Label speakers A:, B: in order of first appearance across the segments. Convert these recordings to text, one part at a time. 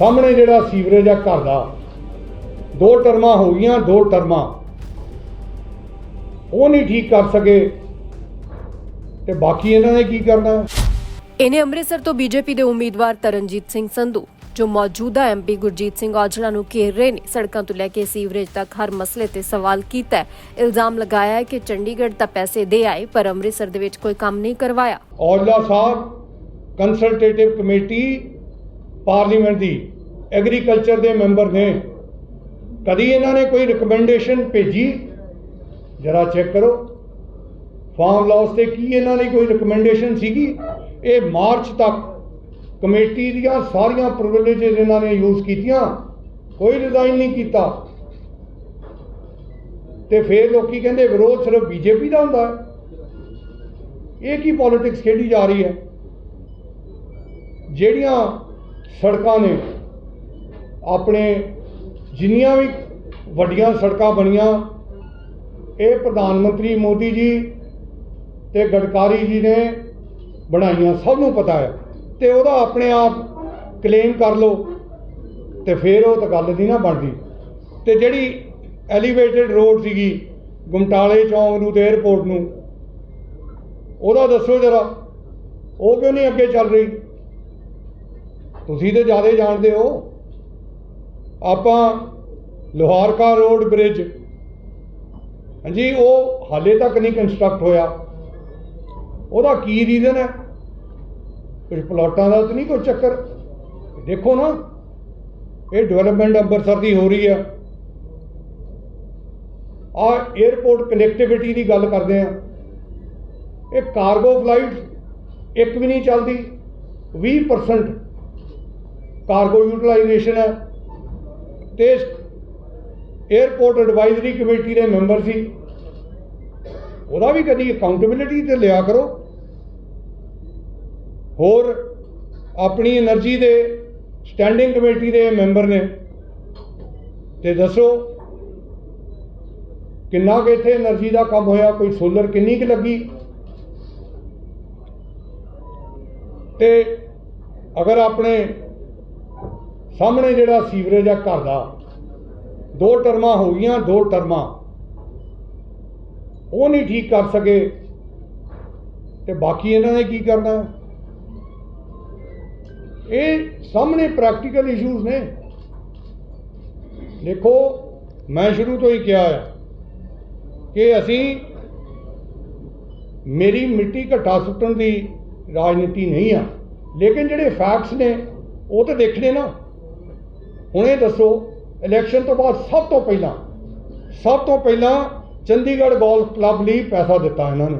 A: ਸਾਹਮਣੇ ਜਿਹੜਾ ਸੀਵਰੇਜ ਆ ਘਰ ਦਾ ਦੋ ਟਰਮਾਂ ਹੋ ਗਈਆਂ ਦੋ ਟਰਮਾਂ। ਉਹ ਨਹੀਂ ਠੀਕ ਕਰ ਸਕੇ। ਤੇ ਬਾਕੀ ਇਹਨਾਂ ਨੇ ਕੀ ਕਰਨਾ?
B: ਇਹਨੇ ਅੰਮ੍ਰਿਤਸਰ ਤੋਂ ਬੀਜੇਪੀ ਦੇ ਉਮੀਦਵਾਰ ਤਰਨਜੀਤ ਸਿੰਘ ਸੰਧੂ ਜੋ ਮੌਜੂਦਾ ਐਮਪੀ ਗੁਰਜੀਤ ਸਿੰਘ ਔਜਲਾ ਨੂੰ ਘੇਰ ਰਹੇ ਨੇ ਸੜਕਾਂ ਤੋਂ ਲੈ ਕੇ ਸੀਵਰੇਜ ਤੱਕ ਹਰ ਮਸਲੇ ਤੇ ਸਵਾਲ ਕੀਤਾ ਇਲਜ਼ਾਮ ਲਗਾਇਆ ਹੈ ਕਿ ਚੰਡੀਗੜ੍ਹ ਤਾਂ ਪੈਸੇ ਦੇ ਆਏ ਪਰ ਅੰਮ੍ਰਿਤਸਰ ਦੇ ਵਿੱਚ ਕੋਈ ਕੰਮ ਨਹੀਂ ਕਰਵਾਇਆ।
A: Aujla Sahib consultative committee parliament ਦੀ ਐਗਰੀਕਲਚਰ ਦੇ ਮੈਂਬਰ ਨੇ। ਕਦੀ ਇਹਨਾਂ ਨੇ ਕੋਈ ਰਿਕਮੈਂਡੇਸ਼ਨ ਭੇਜੀ? ਜਰਾ ਚੈੱਕ ਕਰੋ। ਫਾਰਮ ਲਾਸ ਤੇ ਕੀ ਇਹਨਾਂ ਦੀ ਕੋਈ ਰਿਕਮੈਂਡੇਸ਼ਨ ਸੀਗੀ? ਇਹ ਮਾਰਚ ਤੱਕ ਕਮੇਟੀ ਦੀਆਂ ਸਾਰੀਆਂ ਪ੍ਰਿਵਿਲੇਜਸ ਇਹਨਾਂ ਨੇ ਯੂਜ਼ ਕੀਤੀਆਂ। ਕੋਈ ਰਿਜ਼ਾਈਨ ਨਹੀਂ ਕੀਤਾ। ਤੇ ਫਿਰ ਲੋਕੀ ਕਹਿੰਦੇ ਵਿਰੋਧ ਸਿਰਫ ਬੀਜੇਪੀ ਦਾ ਹੁੰਦਾ ਹੈ। ਇਹ ਕੀ ਪੋਲਿਟਿਕਸ ਖੇਡੀ ਜਾ ਰਹੀ ਹੈ? ਜਿਹੜੀਆਂ ਸੜਕਾਂ ਨੇ ਆਪਣੇ ਜਿੰਨੀਆਂ ਵੀ ਵੱਡੀਆਂ ਸੜਕਾਂ ਬਣੀਆਂ, ਇਹ ਪ੍ਰਧਾਨ ਮੰਤਰੀ ਮੋਦੀ ਜੀ ਤੇ ਗਡਕਾਰੀ ਜੀ ਨੇ ਬਣਾਈਆਂ, ਸਭ ਨੂੰ ਪਤਾ ਹੈ। ਤੇ ਉਹਦਾ ਆਪਣੇ ਆਪ ਕਲੇਮ ਕਰ ਲਓ ਤੇ ਫਿਰ ਉਹ ਤਾਂ ਗੱਲ ਨਹੀਂ ਨਾ ਬਣਦੀ। ਤੇ ਜਿਹੜੀ ਐਲੀਵੇਟਡ ਰੋਡ ਸੀਗੀ, ਗੁਮਟਾਲੇ ਚੌਂਕ ਨੂੰ ਤੇ 에어ਪੋਰਟ ਨੂੰ, ਉਹਦਾ ਦੱਸੋ ਜਰਾ, ਉਹ ਕਿਉਂ ਨਹੀਂ ਅੱਗੇ ਚੱਲ ਰਹੀ? ਤੁਸੀਂ ਤੇ ਜ਼ਿਆਦਾ ਜਾਣਦੇ ਹੋ। ਆਪਾਂ ਲੋਹਾਰਕਾ ਰੋਡ ਬ੍ਰਿਜ ਹਾਂਜੀ, ਉਹ ਹਾਲੇ ਤੱਕ ਨਹੀਂ ਕੰਸਟਰਕਟ ਹੋਇਆ। ਉਹਦਾ ਕੀ ਰੀਜ਼ਨ ਹੈ? ਕੁਝ ਪਲਾਟਾਂ ਦਾ ਤਾਂ ਨਹੀਂ ਕੋਈ ਚੱਕਰ। ਦੇਖੋ ਨਾ, ਇਹ ਡਿਵੈਲਪਮੈਂਟ ਅੰਮ੍ਰਿਤਸਰ ਦੀ ਹੋ ਰਹੀ ਹੈ। ਆ 에어ਪੋਰਟ ਕਨੈਕਟੀਵਿਟੀ ਦੀ ਗੱਲ ਕਰਦੇ ਆ ਇਹ ਕਾਰਗੋ ਫਲਾਈਟ ਇੱਕ ਵੀ ਨਹੀਂ ਚੱਲਦੀ 20% ਕਾਰਗੋ ਯੂਟਿਲਾਈਜੇਸ਼ਨ ਹੈ। ਤੇ 에어ਪੋਰਟ ਐਡਵਾਈਜ਼ਰੀ ਕਮੇਟੀ ਦੇ ਮੈਂਬਰ ਸੀ। ਉਹਦਾ ਵੀ ਕਦੀ ਅਕਾਊਂਟੇਬਿਲਟੀ ਤੇ ਲਿਆ ਕਰੋ। ਹੋਰ ਆਪਣੀ એનર્ਜੀ ਦੇ ਸਟੈਂਡਿੰਗ ਕਮੇਟੀ ਦੇ ਮੈਂਬਰ ਨੇ। ਤੇ ਦੱਸੋ ਕਿੰਨਾ ਕਿ ਇੱਥੇ એનર્ਜੀ ਦਾ ਕੰਮ ਹੋਇਆ, ਕੋਈ ਸੋਲਰ ਕਿੰਨੀ ਕਿ ਲੱਗੀ? ਤੇ ਅਗਰ ਆਪਣੇ ਸਾਹਮਣੇ ਜਿਹੜਾ ਸੀਵਰੇਜ ਆ ਘਰ ਦਾ, ਦੋ ਟਰਮਾਂ ਹੋ ਗਈਆਂ, ਦੋ ਟਰਮਾਂ। ਉਹ ਨਹੀਂ ਠੀਕ ਕਰ ਸਕੇ। ਤੇ ਬਾਕੀ ਇਹਨਾਂ ਨੇ ਕੀ ਕਰਨਾ? ਇਹ ਸਾਹਮਣੇ ਪ੍ਰੈਕਟੀਕਲ ਇਸ਼ੂਜ਼ ਨੇ। ਦੇਖੋ, ਮੈਂ ਸ਼ੁਰੂ ਤੋਂ ਹੀ ਕਿਹਾ ਆ ਕਿ ਅਸੀਂ ਮੇਰੀ ਮਿੱਟੀ ਘਟਾ ਸੁੱਟਣ ਦੀ ਰਾਜਨੀਤੀ ਨਹੀਂ ਆ। ਲੇਕਿਨ ਜਿਹੜੇ ਫੈਕਟਸ ਨੇ, ਉਹ ਤਾਂ ਦੇਖਣੇ ਨਾ। ਹੁਣ ਇਹ ਦੱਸੋ ਇਲੈਕਸ਼ਨ ਤੋਂ ਬਾਅਦ ਸਭ ਤੋਂ ਪਹਿਲਾਂ, ਸਭ ਤੋਂ ਪਹਿਲਾਂ ਚੰਡੀਗੜ੍ਹ ਗੋਲਫ ਕਲੱਬ ਲਈ ਪੈਸਾ ਦਿੱਤਾ ਇਹਨਾਂ ਨੇ।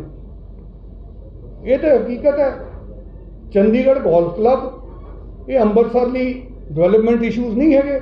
A: ਇਹ ਤਾਂ ਹਕੀਕਤ ਹੈ, ਚੰਡੀਗੜ੍ਹ ਗੋਲਫ ਕਲੱਬ ਇਹ ਅੰਮ੍ਰਿਤਸਰ ਲਈ ਡਿਵੈਲਪਮੈਂਟ ਇਸ਼ੂਜ਼ ਨਹੀਂ ਹੈਗੇ।